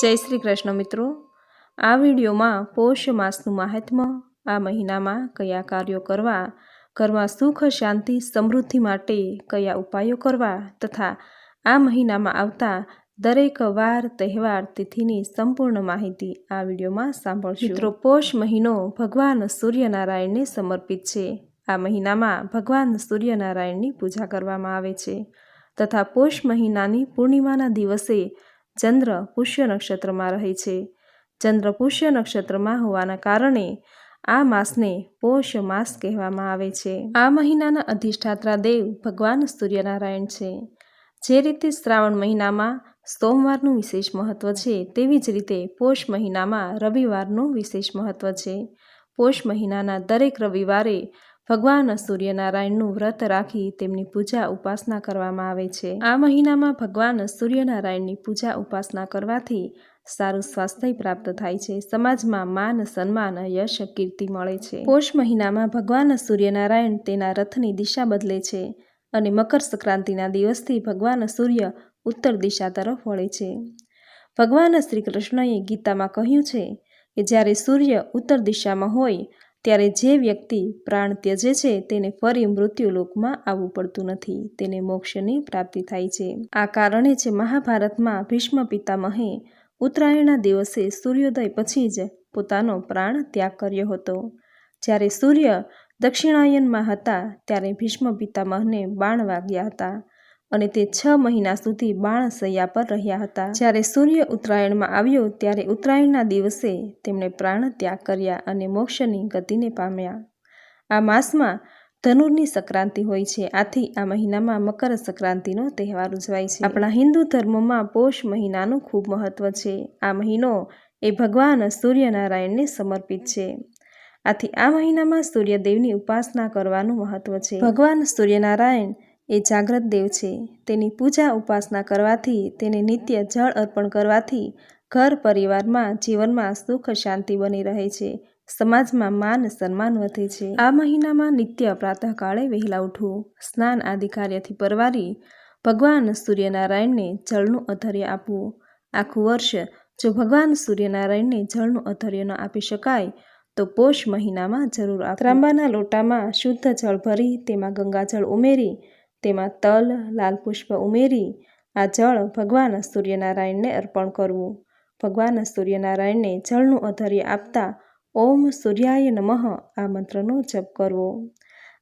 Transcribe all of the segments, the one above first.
જય શ્રી કૃષ્ણ મિત્રો. આ વિડીયોમાં પોષ માસનું મહાત્મ્ય આ મહિનામાં કયા કાર્યો કરવા ઘરમાં સુખ શાંતિ સમૃદ્ધિ માટે કયા ઉપાયો કરવા તથા આ મહિનામાં આવતા દરેક વાર તહેવાર તિથિની સંપૂર્ણ માહિતી આ વિડીયોમાં સાંભળશું. મિત્રો પોષ મહિનો ભગવાન સૂર્યનારાયણને સમર્પિત છે. આ મહિનામાં ભગવાન સૂર્યનારાયણની પૂજા કરવામાં આવે છે તથા પોષ મહિનાની પૂર્ણિમાના દિવસે ચંદ્ર પુષ્ય નક્ષત્રમાં રહે છે. ચંદ્ર પુષ્ય નક્ષત્રમાં હોવાના કારણે આ માસને પોષ માસ કહેવામાં આવે છે. આ મહિનાના અધિષ્ઠાત્રા દેવ ભગવાન સૂર્યનારાયણ છે. જે રીતે શ્રાવણ મહિનામાં સોમવારનું વિશેષ મહત્વ છે, તેવી જ રીતે પોષ મહિનામાં રવિવારનું વિશેષ મહત્વ છે. પોષ મહિનાના દરેક રવિવારે ભગવાન સૂર્યનારાયણનું વ્રત રાખી તેમની પૂજા ઉપાસના કરવામાં આવે છે. આ મહિનામાં ભગવાન સૂર્યનારાયણની પૂજા ઉપાસના કરવાથી સારું સ્વાસ્થ્ય પ્રાપ્ત થાય છે. સમાજમાં માન, સન્માન, યશ, કીર્તિ મળે છે. પોષ મહિનામાં ભગવાન સૂર્યનારાયણ તેના રથની દિશા બદલે છે અને મકર સંક્રાંતિના દિવસથી ભગવાન સૂર્ય ઉત્તર દિશા તરફ વળે છે. ભગવાન શ્રી કૃષ્ણએ ગીતામાં કહ્યું છે કે જ્યારે સૂર્ય ઉત્તર દિશામાં હોય ત્યારે જે વ્યક્તિ પ્રાણ ત્યજે છે, તેને ફરી મૃત્યુલોકમાં આવવું પડતું નથી. તેને મોક્ષની પ્રાપ્તિ થાય છે. આ કારણે છે મહાભારતમાં ભીષ્મ પિતામહે ઉત્તરાયણના દિવસે સૂર્યોદય પછી જ પોતાનો પ્રાણ ત્યાગ કર્યો હતો. જ્યારે સૂર્ય દક્ષિણાયનમાં હતા, ત્યારે ભીષ્મ પિતામહને બાણ વાગ્યા હતા. અને તે છ મહિના સુધી બાણ સૈયા પર રહ્યા હતા. જ્યારે સૂર્ય ઉત્તરાયણમાં આવ્યો ત્યારે ઉત્તરાયણના દિવસે તેમણે પ્રાણ ત્યાગ કર્યા અને મોક્ષની ગતિને પામ્યા. આ માસમાં ધનુરની સંક્રાંતિ હોય છે. આથી આ મહિનામાં મકર સંક્રાંતિનો તહેવાર ઉજવાય છે. આપણા હિન્દુ ધર્મમાં પોષ મહિનાનું ખૂબ મહત્વ છે. આ મહિનો એ ભગવાન સૂર્યનારાયણને સમર્પિત છે. આથી આ મહિનામાં સૂર્યદેવની ઉપાસના કરવાનું મહત્વ છે. ભગવાન સૂર્યનારાયણ એ જાગ્રત દેવ છે. તેની પૂજા ઉપાસના કરવાથી, તેને નિત્ય જળ અર્પણ કરવાથી, ઘર પરિવારમાં જીવનમાં સુખ શાંતિ બની રહે છે. સમાજમાં માન સન્માન વધે છે. આ મહિનામાં નિત્ય પ્રાતઃકાળે વહેલા ઉઠવું સ્નાન આદિ કાર્યથી પરવારી, ભગવાન સૂર્યનારાયણને જળનું અધર્ય આપવું આખું વર્ષ જો ભગવાન સૂર્યનારાયણને જળનું અધર્ય ન આપી શકાય, તો પોષ મહિનામાં જરૂર ત્રાંબાના લોટામાં શુદ્ધ જળ ભરી, તેમાં ગંગાજળ ઉમેરી તેમાં તલ, લાલ પુષ્પ ઉમેરી, આ જળ ભગવાન સૂર્યનારાયણને અર્પણ કરવું. ભગવાન સૂર્યનારાયણને જળનું અધર્ય આપતા ઓમ સૂર્યાય નમઃ આ મંત્રનો જપ કરવો.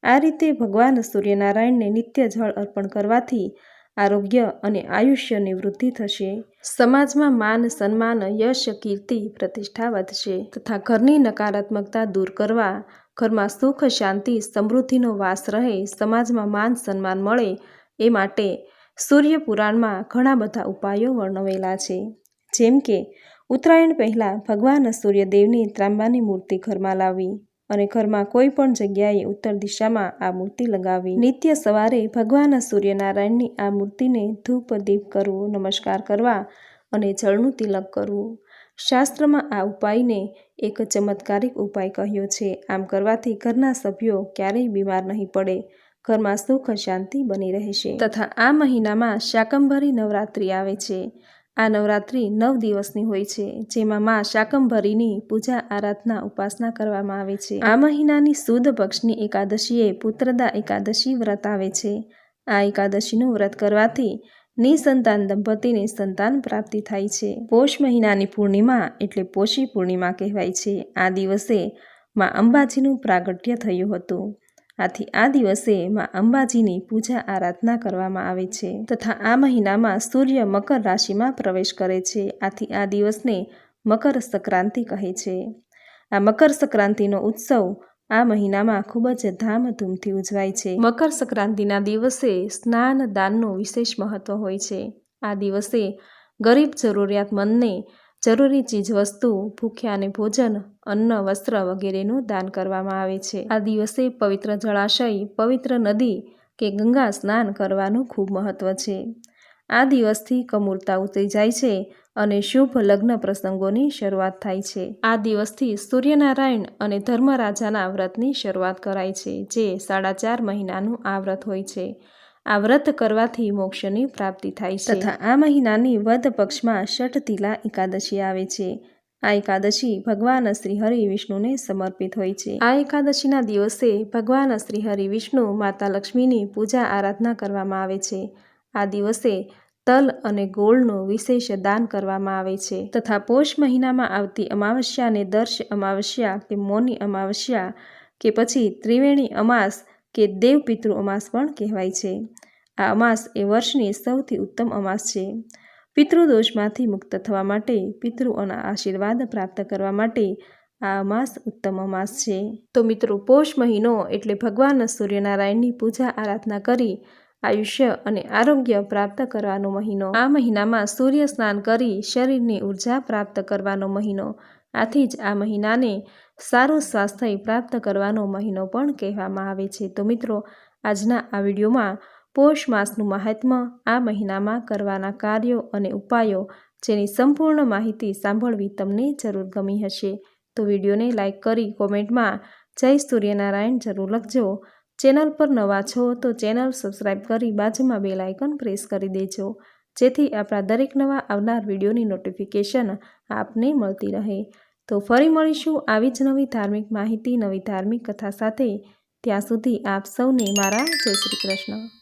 આ રીતે ભગવાન સૂર્યનારાયણને નિત્ય જળ અર્પણ કરવાથી આરોગ્ય અને આયુષ્યની વૃદ્ધિ થશે. સમાજમાં માન, સન્માન, યશ, કીર્તિ, પ્રતિષ્ઠા વધશે તથા ઘરની નકારાત્મકતા દૂર કરવા ઘરમાં સુખ, શાંતિ, સમૃદ્ધિનો વાસ રહે, સમાજમાં માન સન્માન મળે, એ માટે સૂર્યપુરાણમાં ઘણા બધા ઉપાયો વર્ણવેલા છે. જેમ કે, ઉત્તરાયણ પહેલાં ભગવાન સૂર્યદેવની ત્રાંબાની મૂર્તિ ઘરમાં લાવવી અને ઘરમાં કોઈ પણ જગ્યાએ ઉત્તર દિશામાં આ મૂર્તિ લગાવી. નિત્ય સવારે ભગવાન સૂર્યનારાયણની આ મૂર્તિને ધૂપ, દીપ કરવું, નમસ્કાર કરવા અને જળનું તિલક કરવું. શાસ્ત્રમાં આ ઉપાયને એક ચમત્કારિક ઉપાય કહ્યો છે. આમ કરવાથી ઘરના સભ્યો ક્યારેય બીમાર નહીં પડે. ઘરમાં સુખ શાંતિ બની રહેશે. તથા આ મહિનામાં શાકંભરી નવરાત્રિ આવે છે. આ નવરાત્રિ નવ દિવસની હોય છે, જેમાં મા શાકંભરીની પૂજા આરાધના ઉપાસના કરવામાં આવે છે. આ મહિનાની સુદ પક્ષની એકાદશીએ પુત્રદા એકાદશી વ્રત આવે છે. આ એકાદશીનું વ્રત કરવાથી નિસંતાન દંપતીને સંતાન પ્રાપ્તિ થાય છે. પોષ મહિનાની પૂર્ણિમા એટલે પોષી પૂર્ણિમા કહેવાય છે. આ દિવસે માં અંબાજીનું પ્રાગટ્ય થયું હતું. આથી આ દિવસે માં અંબાજીની પૂજા આરાધના કરવામાં આવે છે તથા આ મહિનામાં સૂર્ય મકર રાશિમાં પ્રવેશ કરે છે. આથી આ દિવસને મકર સંક્રાંતિ કહે છે. આ મકર સંક્રાંતિનો ઉત્સવ આ મહિનામાં ખૂબ જ ધામધૂમથી ઉજવાય છે. મકર સંક્રાંતિના દિવસે સ્નાન દાનનું વિશેષ મહત્વ હોય છે. આ દિવસે ગરીબ જરૂરિયાતમંદને જરૂરી ચીજવસ્તુ ભૂખ્યાને ભોજન, અન્ન, વસ્ત્ર વગેરેનું દાન કરવામાં આવે છે. આ દિવસે પવિત્ર જળાશય, પવિત્ર નદી કે ગંગા સ્નાન કરવાનું ખૂબ મહત્વ છે. આ દિવસથી કમૂરતા ઉતરી જાય છે અને શુભ લગ્ન પ્રસંગોની શરૂઆત થાય છે. આ દિવસથી સૂર્યનારાયણ અને ધર્મરાજાના વ્રતની શરૂઆત કરાય છે, જે સાડા ચાર મહિનાનું આ વ્રત હોય છે. આ વ્રત કરવાથી મોક્ષની પ્રાપ્તિ થાય છે. તથા આ મહિનાની વધ પક્ષમાં ષટતિલા એકાદશી આવે છે. આ એકાદશી ભગવાન શ્રી હરિ વિષ્ણુને સમર્પિત હોય છે. આ એકાદશીના દિવસે ભગવાન શ્રી હરિ વિષ્ણુ માતા લક્ષ્મીની પૂજા આરાધના કરવામાં આવે છે. આ દિવસે તલ અને ગોળનું વિશેષ દાન કરવામાં આવે છે. તથા પોષ મહિનામાં આવતી અમાવસ્યાને દર્શ અમાવસ્યા કે મોની અમાવસ્યા કે પછી ત્રિવેણી અમાસ કે દેવપિતૃ અમાસ પણ કહેવાય છે. આ અમાસ એ વર્ષની સૌથી ઉત્તમ અમાસ છે. પિતૃદોષમાંથી મુક્ત થવા માટે પિતૃઓના આશીર્વાદ પ્રાપ્ત કરવા માટે આ અમાસ ઉત્તમ અમાસ છે. તો મિત્રો, પોષ મહિનો એટલે ભગવાન સૂર્યનારાયણની પૂજા આરાધના કરી આયુષ્ય અને આરોગ્ય પ્રાપ્ત કરવાનો મહિનો. આ મહિનામાં સૂર્ય સ્નાન કરી શરીરની ઊર્જા પ્રાપ્ત કરવાનો મહિનો. આથી જ આ મહિનાને સારું સ્વાસ્થ્ય પ્રાપ્ત કરવાનો મહિનો પણ કહેવામાં આવે છે. તો મિત્રો, આજના આ વિડીયોમાં પોષ માસનું મહાત્મ્ય આ મહિનામાં કરવાના કાર્યો અને ઉપાયો જેની સંપૂર્ણ માહિતી સાંભળવી તમને જરૂર ગમી હશે. તો વિડીયોને લાઇક કરી કોમેન્ટમાં જય સૂર્યનારાયણ જરૂર લખજો. ચેનલ પર નવા છો તો ચેનલ સબસ્ક્રાઈબ કરી બાજુમાં બેલ આઇકન પ્રેસ કરી દેજો. જેથી આપણા દરેક નવા આવનાર વિડીયોની નોટિફિકેશન આપને મળતી રહે. તો ફરી મળીશું આવી જ નવી ધાર્મિક માહિતી, નવી ધાર્મિક કથા સાથે. ત્યાં સુધી આપ સૌને મારા જય શ્રી કૃષ્ણ.